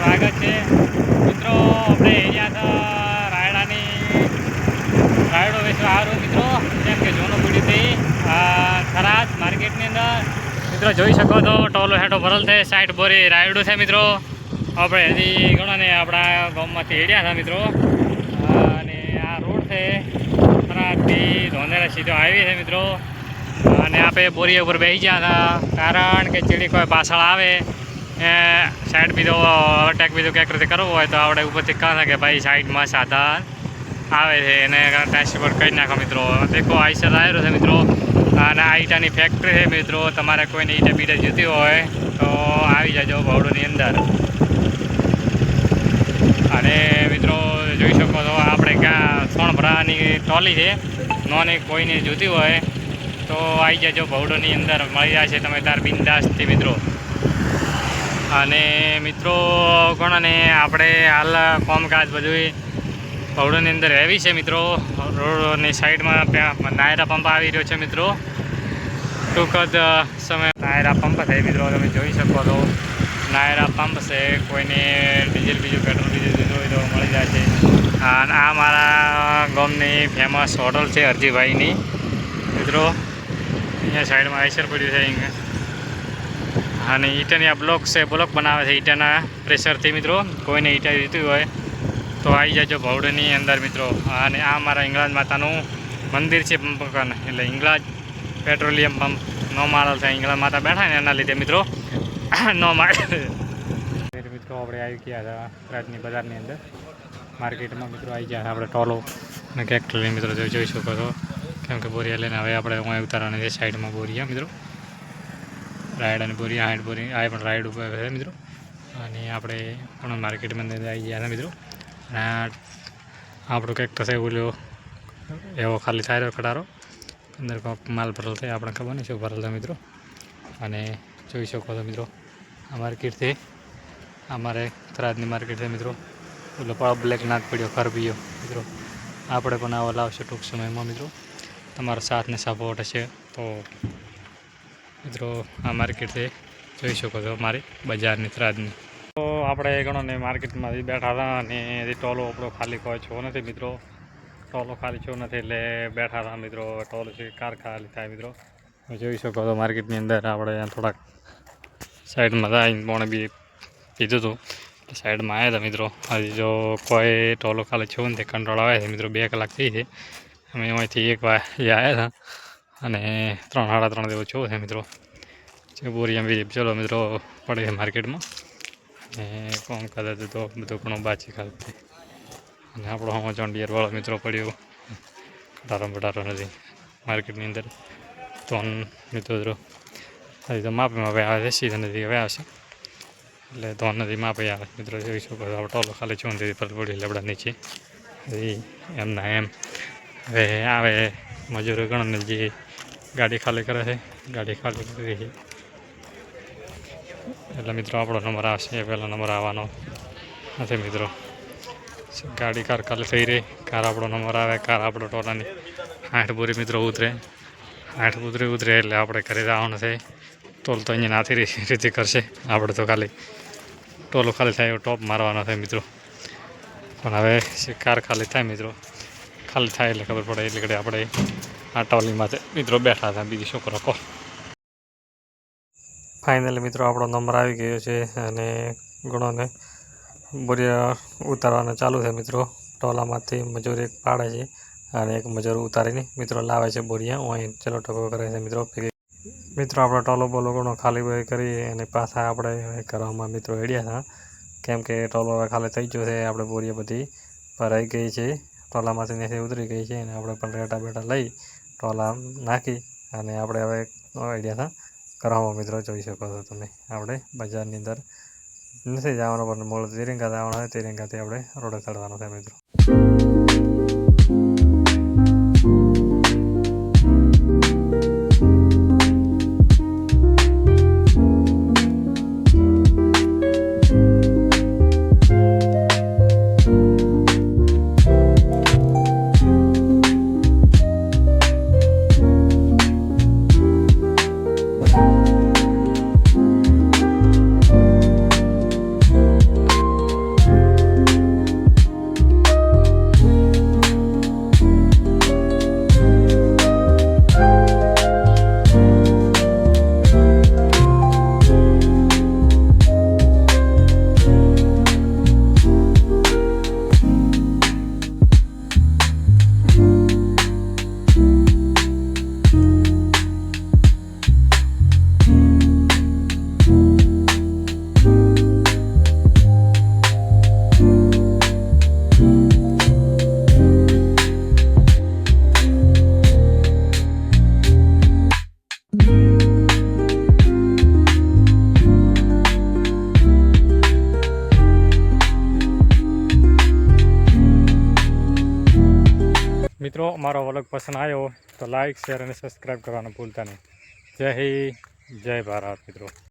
સ્વાગત છે. મિત્રો, આપણે તો રાયડાની રાયડો વેચવા સારું મિત્રો. જેમ કે જૂનું આ થરાદ માર્કેટની અંદર. મિત્રો, જોઈ શકો છો, ટોલો હેઠો ભરલ છે, સાઈડ બોરી રાયડું છે મિત્રો. આપણે હજી ઘણા ને આપણા ગામમાંથી હેડ્યા હતા મિત્રો. અને આ રોડ છે, થરાદથી ધોંધેરા સીધો હાઈવે છે મિત્રો. અને આપણે બોરી ઉપર બેસી ગયા હતા. કારણ કે ચીડી કોઈ પાછળ આવે. એ સાઈડ બીજો અટેક બીજો ક્યાંક રીતે કરવો હોય તો આપણે ઉપરથી કહે કે ભાઈ સાઈડમાં સાધન આવે છે, એને ટ્રાન્સપોર્ટ કરી નાખો મિત્રો. દેખો આઈસર આવ્યો છે મિત્રો. અને આ ઈટાની ફેક્ટરી છે મિત્રો. તમારે કોઈને ઈટા બીટા જોતી હોય તો આવી જાજો ભાવડોની અંદર. અને મિત્રો, જોઈ શકો છો, આપણે ક્યાં સોણભરાની ટોલી છે. નોને કોઈને જોતી હોય તો આવી જજો ભવડોની અંદર. મળી જાય છે તમે તાર બિંદાસથી મિત્રો. અને મિત્રો ઘણાને આપણે હાલ કોમકાજ બધું ભવડોની અંદર રહેવી છે મિત્રો. રોડની સાઈડમાં નાયરા પંપ આવી રહ્યો છે મિત્રો. ટૂંક જ સમય નાયરા પંપ છે મિત્રો. તમે જોઈ શકો તો નાયરા પંપ છે. કોઈને ડીઝલ, બીજું પેટ્રોલ, બીજું દીધું હોય તો મળી જાય છે. અને આ મારા ગામની ફેમસ હોટલ છે અરજીભાઈની. મિત્રો, અહીંયા સાઈડમાં આઈસર પડ્યું છે અહીંયા. અને ઈટાની આ બ્લોક છે, બ્લોક બનાવે છે ઈટાના પ્રેશરથી મિત્રો. કોઈને ઈટા જોઈતી હોય તો આવી જજો ભવડની અંદર મિત્રો. અને આ મારા ઇંગળાજ માતાનું મંદિર છે પંપકન. એટલે ઇંગળાજ પેટ્રોલિયમ પંપ. નો માળો છે ઇંગળાજ માતા બેઠા ને એના લીધે મિત્રો. નો માળ મિત્રો આપણે આવી ગયા હતા રાજની બજારની અંદર. માર્કેટમાં મિત્રો આવી ગયા આપણે ટોલો અને કેક્ટરની મિત્રો જોઈ શકો છો. કેમ કે બોરિયા લઈને હવે આપણે હું ઉતારવાની છે, સાઈડમાં બોરિયા મિત્રો. રાઈડ અને પૂરી હાઈડ બોરી આ પણ રાઈડ ઉપર છે મિત્રો. અને આપણે પણ માર્કેટમાં આવી ગયા હતા મિત્રો. અને આપણો કંઈક થશે ઓલો એવો ખાલી થાય કટારો અંદર કોઈક માલ ભરેલ થાય આપણે ખબર નહીં શું ભરેલ છે મિત્રો. અને જોઈ શકો છો મિત્રો, આ માર્કેટ છે. અમારે થરાદની માર્કેટ છે મિત્રો. ઓલો પણ બ્લેક નાક પડ્યો, ખરબીયો મિત્રો. આપણે પણ આવો લાવશું ટૂંક સમયમાં મિત્રો. તમારો સાથ ને સપોર્ટ હશે તો મિત્રો, આ માર્કેટ છે જોઈ શકો છો મારી બજારની થરાદની તો આપણે ઘણો ને માર્કેટમાંથી બેઠા હતા અને ટોલો આપણો ખાલી કોઈ છો નથી મિત્રો. ટોલો ખાલી છો નથી એટલે બેઠા હતા મિત્રો. ટોલ છે, કાર ખાલી થાય મિત્રો. જોઈ શકો છો માર્કેટની અંદર આપણે થોડાક સાઈડમાં આવીને પણ બી પીધું હતું. સાઈડમાં આવ્યા હતા મિત્રો. હજી જો કોઈ ટોલો ખાલી છો નથી કંટ્રોલ આવે છે મિત્રો. બે કલાક થઈ છે. અમે એમાંથી એક વાર આવ્યા હતા. અને ત્રણ સાડા ત્રણ જેવો છો છે મિત્રો. જે બોરિયા બી ચલો મિત્રો, પડે છે માર્કેટમાં. અને કોમ કરે તો બધું ઘણું બાચી ખાતું અને આપણો હમણાં જોન ડિયરવાળો મિત્રો પડ્યો. કટારો બટારો નથી માર્કેટની અંદર. ત્રણ મિત્રો હજી તો માપે માપે આવે છે સીધા નથી હવે આવશે. એટલે ત્રણ નથી માપે આવે મિત્રો જોઈ શકો આપણે ટોલો ખાલી નથી પર પડી લેબડા નીચે. એમના એમ. હવે આવે મજૂરો ગણને જે ગાડી ખાલી કરે છે, ગાડી ખાલી કરી છે. એટલે મિત્રો, આપણો નંબર આવશે એ પહેલો નંબર આવવાનો. નથી મિત્રો. ગાડી કાર ખાલી થઈ રહી, કાર આપણો નંબર આવે, કાર આપણો ટોલાની આઠ પૂરી મિત્રો ઉતરે. આઠ પૂરી ઉતરે એટલે આપણે ઘરે જવાનું છે. ટોલ તો અહીંયા નાથી રીતે કરશે. આપણે તો ખાલી ટોલો ખાલી થાય એવો ટોપ મારવાનો છે મિત્રો. પણ હવે કાર ખાલી થાય મિત્રો, ખાલી થાય એટલે ખબર પડે એટલે આપણે આ ટોલીમાં મિત્રો બેઠા હતા, બીજી શું કરો કહો? ફાઇનલી મિત્રો, આપણો નંબર આવી ગયો છે અને ગણોને બોરિયા ઉતારવાનું ચાલુ છે મિત્રો. ટોલામાંથી મજૂર એક પાડે છે અને એક મજૂર ઉતારીને મિત્રો લાવે છે બોરિયા. અહીં ચલો ટકો કરે છે મિત્રો. મિત્રો, આપણે ટોલો બોલો ઘણો ખાલી બોય કરી અને પાછા આપણે કરવામાં મિત્રો હેડ્યા હતા. કેમ કે ટોલો ખાલી થઈ ગયો છે, આપણે બોરિયા બધી ભરાઈ ગઈ છે. ટોલામાંથી ત્યાંથી ઉતરી ગઈ છે અને આપણે પણ રેટા બેટા લઈ ટોલા નાખી અને આપણે હવે આઈડિયા કરવામાં મિત્રો જોઈ શકો છો તમે. આપણે બજારની અંદર નથી જવાનું પણ મૂળ તિરંગા જવાનું હોય, તિરંગાથી આપણે રોડે ચડવાનું છે મિત્રો. અમારો વલગ પસંદ આવ્યો તો લાઈક શેર અને સબસ્ક્રાઈબ કરવાનું ભૂલતા નહીં. જય હિન્દ, જય ભારત મિત્રો.